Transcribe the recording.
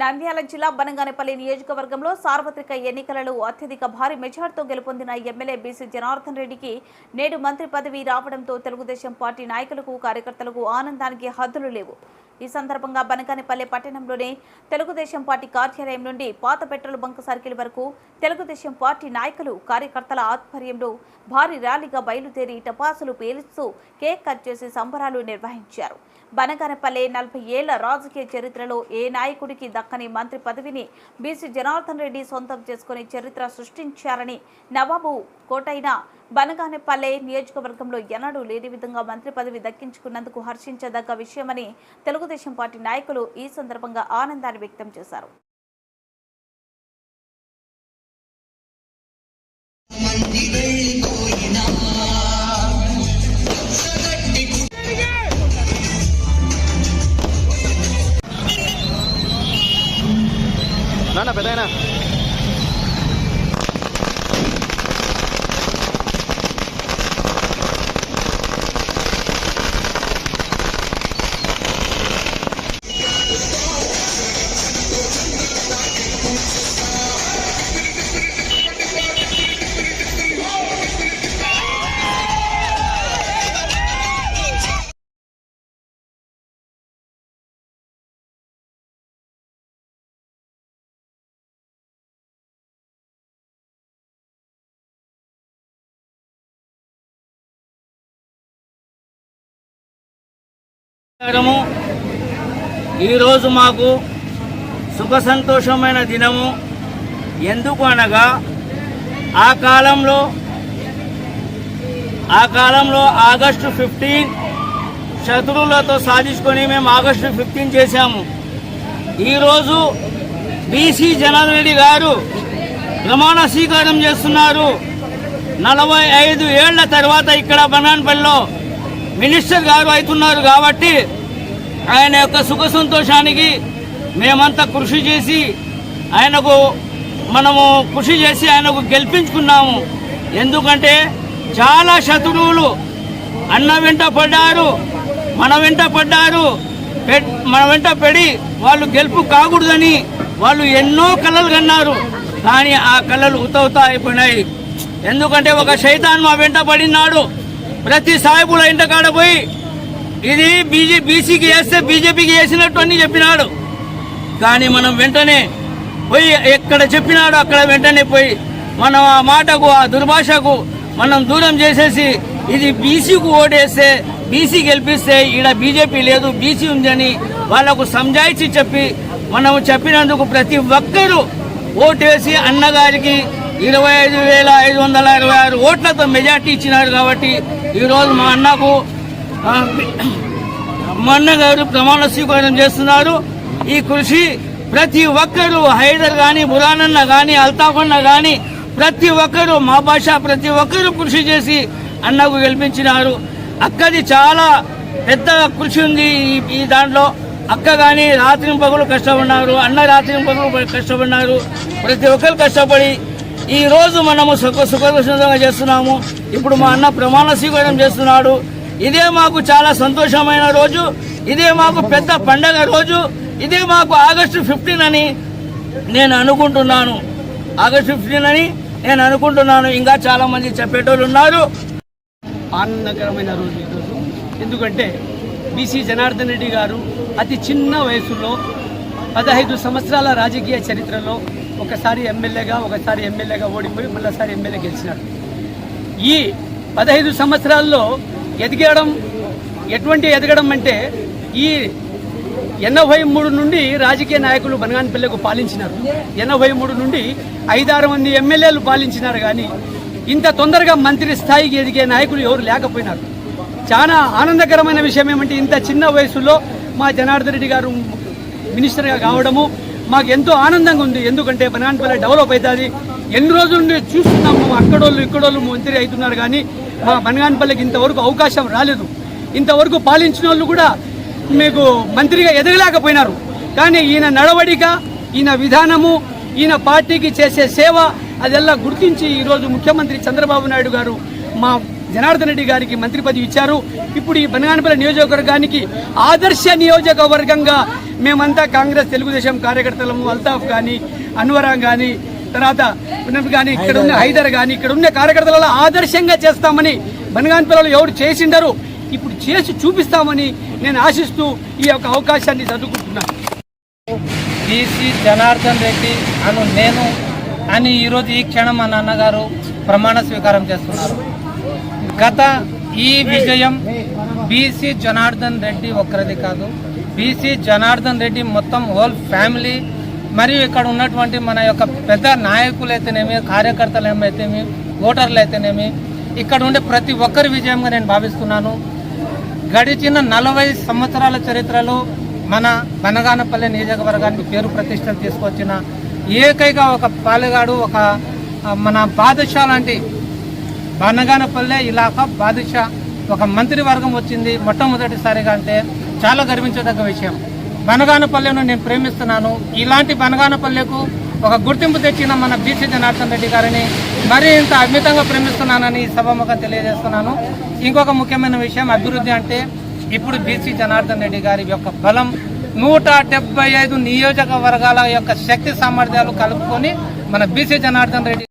నంద్యాల జిల్లా బనగానేపల్లి నియోజకవర్గంలో సార్వత్రిక ఎన్నికలలో అత్యధిక భారీ మెజార్టీతో గెలుపొందిన ఎమ్మెల్యే బీసీ జనార్దన్ రెడ్డికి నేడు మంత్రి పదవి రావడంతో తెలుగుదేశం పార్టీ నాయకులకు కార్యకర్తలకు ఆనందానికి హద్దులు లేవు. ఈ సందర్భంగా బనగానేపల్లి పట్టణంలోని తెలుగుదేశం పార్టీ కార్యాలయం నుండి పాత పెట్రోల్ బంక్ సర్కిల్ వరకు తెలుగుదేశం పార్టీ నాయకులు కార్యకర్తల ఆధ్వర్యంలో భారీ ర్యాలీగా బయలుదేరి టపాసులు పేలుస్తూ కేక్ కట్ చేసి సంబరాలు నిర్వహించారు. బనగానపల్లె నలభై ఏళ్ళ రాజకీయ చరిత్రలో ఏ నాయకుడికి దక్కని మంత్రి పదవిని బీసీ జనార్దన్ రెడ్డి సొంతం చేసుకుని చరిత్ర సృష్టించారని నవాబు కోటైన బనగానేపల్లె నియోజకవర్గంలో ఎన్నడూ లేని విధంగా మంత్రి పదవి దక్కించుకున్నందుకు హర్షించదగ్గ విషయమని తెలుగుదేశం పార్టీ నాయకులు ఈ సందర్భంగా ఆనందాన్ని వ్యక్తం చేశారు. None of it, Anna. నమస్కారము. ఈరోజు మాకు సుఖ సంతోషమైన దినము. ఎందుకు అనగా ఆ కాలంలో ఆ కాలంలో ఆగస్టు ఫిఫ్టీన్ శత్రువులతో సాధించుకొని మేము ఆగస్టు ఫిఫ్టీన్ చేశాము. ఈరోజు బీసీ జనార్దన్ రెడ్డి గారు ప్రమాణ స్వీకారం చేస్తున్నారు. నలభై ఐదు ఏళ్ళ తర్వాత ఇక్కడ బనాన్పల్లిలో మినిస్టర్ గారు అవుతున్నారు కాబట్టి ఆయన యొక్క సుఖ సంతోషానికి మేమంతా కృషి చేసి ఆయనకు మనము కృషి చేసి ఆయనకు గెలిపించుకున్నాము. ఎందుకంటే చాలా శత్రువులు అన్న వెంట పడ్డారు మన వెంట పడ్డారు పె- మన వెంట పడి వాళ్ళు గెలుపు కాకూడదని వాళ్ళు ఎన్నో కళలు కన్నారు. కానీ ఆ కళలు ఉతవుతా అయిపోయినాయి ఎందుకంటే ఒక శైతాన్ మా వెంట పడినాడు. ప్రతి సాయిబుల ఇంట కాడ పోయి ఇది బీజే బీసీకి వేస్తే బీజేపీకి వేసినట్టు అని చెప్పినాడు. కానీ మనం వెంటనే పోయి ఎక్కడ చెప్పినాడో అక్కడ వెంటనే పోయి మనం ఆ మాటకు ఆ దుర్భాషకు మనం దూరం చేసేసి ఇది బీసీకి ఓటేస్తే బీసీ గెలిపిస్తే ఈడ బీజేపీ లేదు బీసీ ఉందని వాళ్ళకు సంజాయిచి చెప్పి మనం చెప్పినందుకు ప్రతి ఒక్కరూ ఓటేసి అన్నగారికి ఇరవై ఐదు వేల ఐదు వందల ఇరవై ఆరు ఓట్లతో మెజార్టీ ఇచ్చినారు కాబట్టి ఈరోజు మా అన్నకు మా మా అన్నగారు ప్రమాణ స్వీకారం చేస్తున్నారు. ఈ కృషి ప్రతి ఒక్కరూ హైదర్ కానీ బురానన్న కానీ అల్తాఫన్న కానీ ప్రతి ఒక్కరూ మా భాష ప్రతి ఒక్కరూ కృషి చేసి అన్నకు గెలిపించినారు. అక్కది చాలా పెద్ద కృషి ఉంది ఈ- ఈ దాంట్లో. అక్క కానీ రాత్రి పగులు కష్టపడినారు అన్న రాత్రి పగులు కష్టపడినారు. ప్రతి ఒక్కరు కష్టపడి ఈరోజు మనము సుఖ సుఖంగా చేస్తున్నాము. ఇప్పుడు మా అన్న ప్రమాణ స్వీకారం చేస్తున్నాడు. ఇదే మాకు చాలా సంతోషమైన రోజు. ఇదే మాకు పెద్ద పండగ రోజు. ఇదే మాకు ఆగస్టు ఫిఫ్టీన్ అని నేను అనుకుంటున్నాను. ఆగస్టు ఫిఫ్టీన్ అని నేను అనుకుంటున్నాను. ఇంకా చాలా మంది చెప్పేటోళ్ళు ఉన్నారు. ఆనందకరమైన రోజు ఈరోజు ఎందుకంటే బీసీ జనార్దన్ రెడ్డి గారు అతి చిన్న వయసులో పదహైదు సంవత్సరాల రాజకీయ చరిత్రలో ఒకసారి ఎమ్మెల్యేగా ఒకసారి ఎమ్మెల్యేగా ఓడిపోయి మళ్ళీసారి ఎమ్మెల్యే గెలిచినాడు ఈ పదహైదు సంవత్సరాల్లో ఎదిగడం ఎటువంటి ఎదగడం అంటే ఈ ఎనభై మూడు నుండి రాజకీయ నాయకులు బనగానపల్లెకు పాలించినారు. ఎనభై మూడు నుండి ఐదారు మంది ఎమ్మెల్యేలు పాలించినారు కానీ ఇంత తొందరగా మంత్రి స్థాయికి ఎదిగే నాయకులు ఎవరు లేకపోయినారు. చాలా ఆనందకరమైన విషయం ఏమంటే ఇంత చిన్న వయసులో మా జనార్దన్ రెడ్డి గారు మినిస్టర్గా కావడము మాకు ఎంతో ఆనందంగా ఉంది. ఎందుకంటే బనాన్పల్లి డెవలప్ అవుతుంది. ఎన్ని రోజుల నుండి చూస్తున్నాము అక్కడోళ్ళు ఇక్కడోళ్ళు మంత్రి అవుతున్నారు కానీ మా బనగాన్పల్లికి ఇంతవరకు అవకాశం రాలేదు. ఇంతవరకు పాలించిన వాళ్ళు కూడా మీకు మంత్రిగా ఎదగలేకపోయినారు. కానీ ఈయన నడవడిక ఈయన విధానము ఈయన పార్టీకి చేసే సేవ అదెల్లా గుర్తించి ఈరోజు ముఖ్యమంత్రి చంద్రబాబు నాయుడు గారు మా జనార్దన్ రెడ్డి గారికి మంత్రి పదవి ఇచ్చారు. ఇప్పుడు ఈ బనగానపల్లి నియోజకవర్గానికి ఆదర్శ నియోజకవర్గంగా మేమంతా కాంగ్రెస్ తెలుగుదేశం కార్యకర్తలము అల్తాఫ్ కానీ అన్వరా కానీ తర్వాత కానీ ఇక్కడ ఉన్న హైదర్. కానీ ఇక్కడ ఉన్న కార్యకర్తలలో ఆదర్శంగా చేస్తామని బనగానపల్లిలో ఎవరు చేసిండరు. ఇప్పుడు చేసి చూపిస్తామని నేను ఆశిస్తూ ఈ యొక్క అవకాశాన్ని చదువుకుంటున్నాను బీసీ జనార్దన్ రెడ్డి అను నేను అని ఈరోజు ఈ క్షణం మా నాన్నగారు ప్రమాణ స్వీకారం చేస్తున్నారు. గత ఈ విజయం బీసీ జనార్దన్ రెడ్డి ఒక్కరిది కాదు. బీసీ జనార్దన్ రెడ్డి మొత్తం హోల్ ఫ్యామిలీ. మరియు ఇక్కడ ఉన్నటువంటి మన యొక్క పెద్ద నాయకులు అయితేనేమి కార్యకర్తలు ఏమైతేమి ఓటర్లు అయితేనేమి ఇక్కడ ఉండే ప్రతి ఒక్కరి విజయంగా నేను భావిస్తున్నాను. గడిచిన నలభై సంవత్సరాల చరిత్రలో మన బనగానపల్లి నియోజకవర్గానికి పేరు ప్రతిష్టలు తీసుకొచ్చిన ఏకైక ఒక పాలెగాడు ఒక మన బాదుషా లాంటి బనగానపల్లె ఇలాకా బాదుషా ఒక మంత్రివర్గం వచ్చింది మొట్టమొదటిసారిగా అంటే చాలా గర్వించదగ్గ విషయం. బనగానపల్లెను నేను ప్రేమిస్తున్నాను. ఇలాంటి బనగానపల్లెకు ఒక గుర్తింపు తెచ్చిన మన బీసీ జనార్దన్ రెడ్డి గారిని మరీ ఇంత అమితంగా ప్రేమిస్తున్నానని ఈ సభముఖం తెలియజేస్తున్నాను. ఇంకొక ముఖ్యమైన విషయం అభివృద్ధి అంటే ఇప్పుడు బీసీ జనార్దన్ రెడ్డి గారి యొక్క బలం నూట డెబ్బై ఐదు నియోజకవర్గాల యొక్క శక్తి సామర్థ్యాలు కలుపుకొని మన బీసీ జనార్దన్ రెడ్డి